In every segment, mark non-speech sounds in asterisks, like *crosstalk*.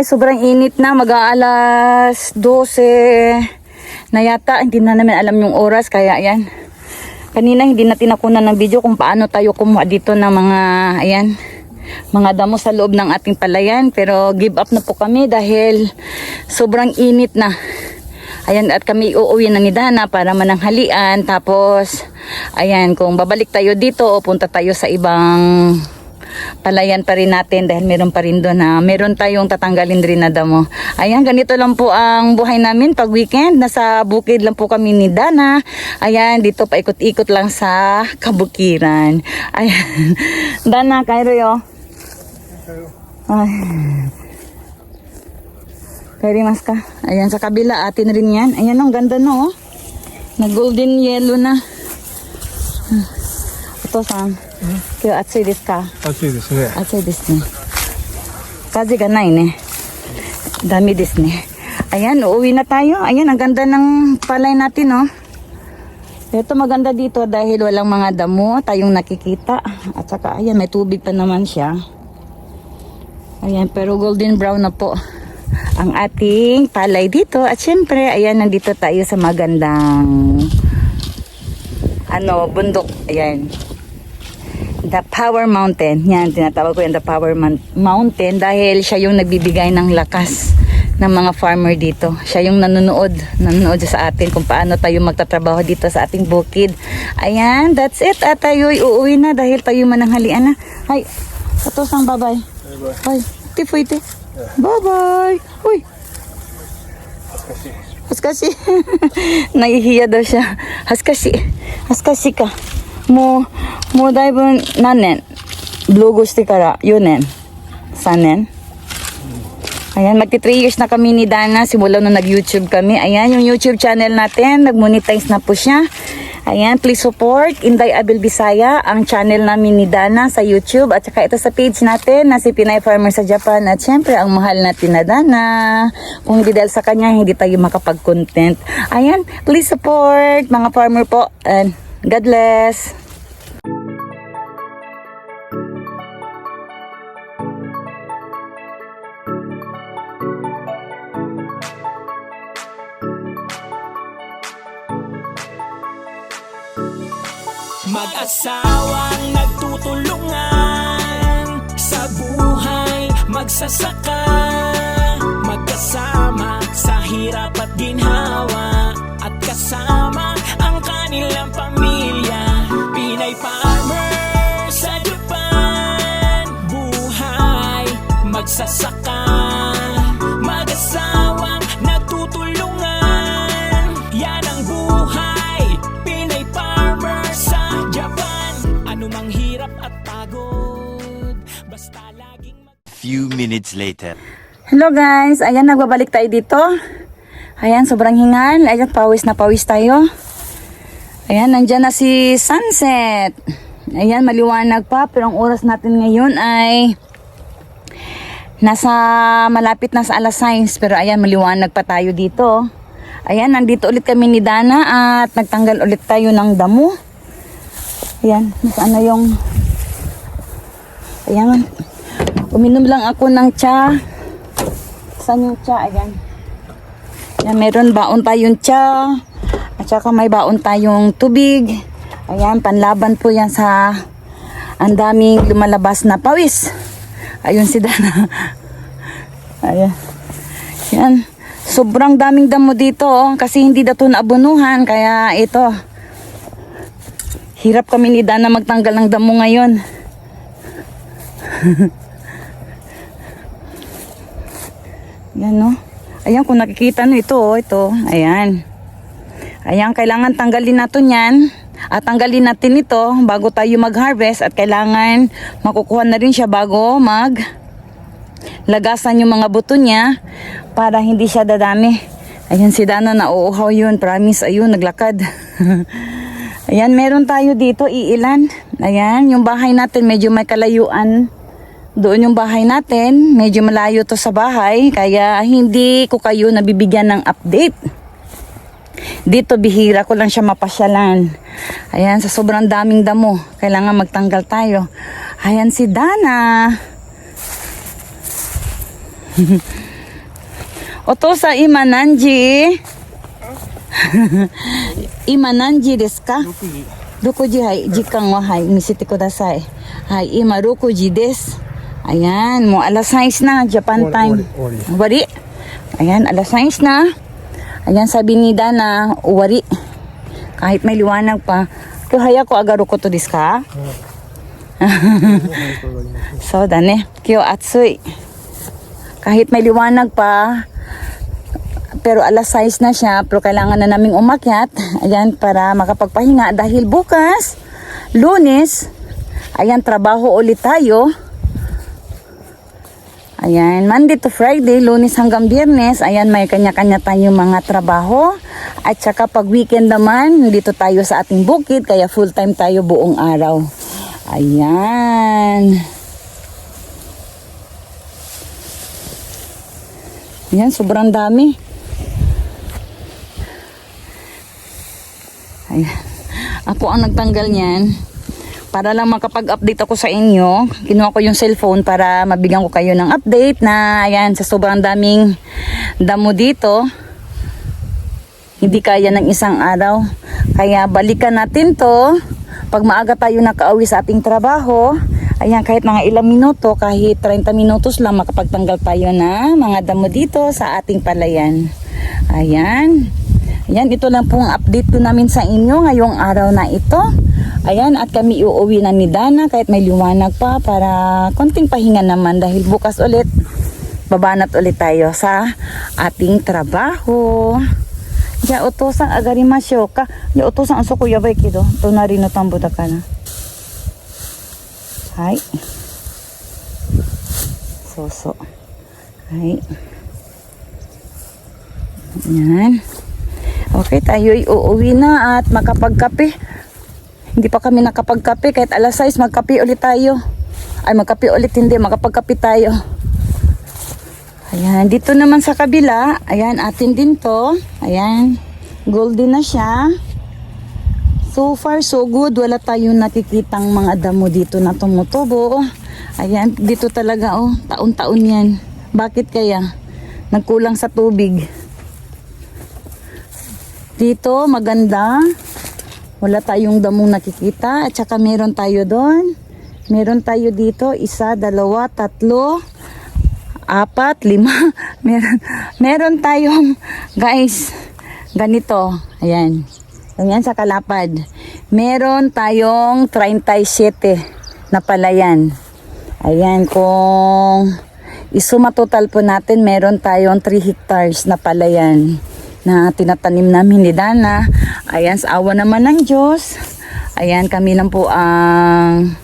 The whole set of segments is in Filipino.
Guys, sobrang init na. Mag-aalas 12 na yata. Hindi na namin alam yung oras. Kaya ayan. Kanina hindi natin nakunan ng video kung paano tayo kumuha dito ng mga, ayan, mga damo sa loob ng ating palayan. Pero give up na po kami dahil sobrang init na. Ayan, at kami uuwi na ni Dana para mananghalian. Tapos, ayan, kung babalik tayo dito o punta tayo sa ibang palayan pa rin natin dahil meron pa rin doon na meron tayong tatanggalin rin na damo. Ayan, ganito lang po ang buhay namin pag weekend. Nasa bukid lang po kami ni Dana. Ayan, dito pa ikot-ikot lang sa kabukiran. Ayan. *laughs* Dana, kayo Ay. Kaya mas ka. Ayan, sa kabila, atin rin yan. Ayan, ang ganda no, oh. Na golden yellow na. Ito, Sam. Kaya atsui desu ka? 暑いですね。暑いですね。風がないね。ダメですね。Ayan, uuwi na tayo. Ayan, ang ganda ng palay natin, oh. Ito maganda dito dahil walang mga damo tayong nakikita. At saka, ayan, may tubig pa naman siya. Ayan, pero golden brown na po ang ating palay dito. At syempre, ayan, nandito tayo sa magandang ano, bundok. Ayan. The Power Mountain. Yan, tinatawag ko yan The Power Man- Mountain dahil siya yung nagbibigay ng lakas ng mga farmer dito. Siya yung nanonood, nanonood sa atin kung paano tayo magtatrabaho dito sa ating bukid. Ayan, that's it. At tayo'y uuwi na dahil tayo mananghalian na. Ay, atos ang babay. Ay, tifoy ti. Bye-bye. Uy. Haskasi. Haskasi. *laughs* Nahihiya daw siya. Haskasi. Haskasi ka. もう、もうだいぶ何年ブログしてから4年 ?3 年 Ayan, magti 3 years na kami ni Dana simula nung nag-YouTube kami. Ayan, yung YouTube channel natin, nag-monetize na po siya. Ayan, please support Inday Abel Bisaya, ang channel namin ni Dana sa YouTube. At saka ito sa page natin na si Pinay Farmer sa Japan. At syempre, ang mahal natin na Dana. Kung hindi dahil sa kanya, hindi tayo makapag-content. Ayan, please support mga farmer po. And God bless. Mag-asawang nagtutulungan Sa buhay magsasaka Magkasama sa hirap at ginhawa magsasaka Mag-asawang nagtutulungan Yan ang buhay Pinay farmer sa Japan Anumang hirap at pagod Basta laging mag- Few minutes later. Hello guys, ayan nagbabalik tayo dito. Ayan, sobrang hingal. Ayan, pawis na pawis tayo. Ayan, nandyan na si sunset. Ayan, maliwanag pa. Pero ang oras natin ngayon ay nasa malapit na sa alas 6. Pero ayan, maliwanag pa tayo dito. Ayan, nandito ulit kami ni Dana at nagtanggal ulit tayo ng damo. Ayan, nasaan na yung... Ayan, uminom lang ako ng tsa. Saan yung tsa? Ayan. Ayan, meron baon tayong tsa. At saka may baon tayong tubig. Ayan, panlaban po yan sa ang daming lumalabas na pawis. Ayun si Dana. Ayan. Yan. Sobrang daming damo dito oh, kasi hindi dato naabunuhan kaya ito. Hirap kami ni Dana magtanggal ng damo ngayon. *laughs* Yan no. Ayan kung nakikita nyo ito oh, ito. Ayan. Ayan, kailangan tanggalin natin yan. At tanggalin natin ito bago tayo mag-harvest at kailangan makukuha na rin siya bago mag lagasan yung mga buto niya para hindi siya dadami. Ayan si Dana na uuhaw yun. Promise, ayun, naglakad. *laughs* Ayan, meron tayo dito, iilan. Ayan, yung bahay natin medyo may kalayuan. Doon yung bahay natin, medyo malayo to sa bahay, kaya hindi ko kayo nabibigyan ng update. Dito bihira ko lang siya mapasyalan. Ayan, sa sobrang daming damo, kailangan magtanggal tayo. Ayan si Dana. *laughs* Oto sa imananji. *laughs* imananji desu ka? Rokuji hai, jikan wa hai, misite kudasai. Hai, ima rokuji desu. Ayan, mo alas 6 na, Japan time. Wari. Ayan, alas 6 na. Ayan sabi ni Dana, uwari. Kahit may liwanag pa. To haya ko agaru ko to desu ka? *laughs* so da ne. Kyo atsui. Kahit may liwanag pa, pero alas 6 na siya, pero kailangan na naming umakyat. Ayan, para makapagpahinga. Dahil bukas, lunes, ayan, trabaho ulit tayo ayan Monday to Friday lunes hanggang biyernes ayan may kanya-kanya tayong mga trabaho at saka pag weekend naman dito tayo sa ating bukid kaya full time tayo buong araw ayan Yan, sobrang dami. Ayan. Ako ang nagtanggal niyan. Para lang makapag-update ako sa inyo, kinuha ko yung cellphone para mabigyan ko kayo ng update na ayan, sa sobrang daming damo dito, hindi kaya ng isang araw. Kaya balikan natin to. Pag maaga tayo nakauwi sa ating trabaho, ayan, kahit mga ilang minuto, kahit 30 minutos lang, makapagtanggal tayo na mga damo dito sa ating palayan. Ayan. Ayan, ito lang pong update ko namin sa inyo ngayong araw na ito. Ayan, at kami uuwi na ni Dana kahit may liwanag pa para konting pahinga naman dahil bukas ulit babanat ulit tayo sa ating trabaho. Ya otosan agarimashou ka. Ya otosan asoko yabai kedo. Tonari no tambo da kana. Hai. So so. Hai. Yan. Okay, tayo uuwi na at makapagkape. Hindi pa kami nakapagkape kahit alas 6 magkape ulit tayo. Ay magkape ulit hindi, makapagkape tayo. Ayan, dito naman sa kabila, ayan, atin din to. Ayan, golden na siya. So far, so good. Wala tayong nakikitang mga damo dito na tumutubo. Ayan, dito talaga, oh, taon-taon yan. Bakit kaya? Nagkulang sa tubig. Dito, maganda. Wala tayong damong nakikita. At saka meron tayo doon. Meron tayo dito, isa, dalawa, tatlo, apat, lima. *laughs* Meron, meron tayong, guys, ganito. Ayan. Ganyan sa kalapad. Meron tayong 37 na palayan. Ayan, kung isuma total po natin, meron tayong 3 hectares na palayan na tinatanim namin ni Dana. Ayan, sa awa naman ng Diyos. Ayan, kami lang po ang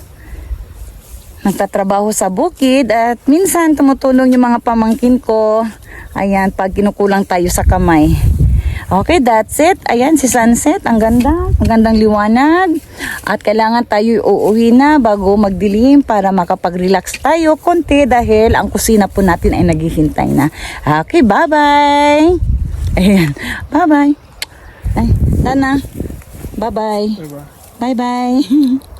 nagtatrabaho sa bukid at minsan tumutulong yung mga pamangkin ko. Ayan, pag kinukulang tayo sa kamay. Okay, that's it. Ayan, si sunset. Ang ganda. Magandang liwanag. At kailangan tayo uuwi na bago magdilim para makapag-relax tayo konti dahil ang kusina po natin ay naghihintay na. Okay, bye-bye. Ayan, bye-bye. Ay, Dana. Bye-bye. Bye-bye. *laughs*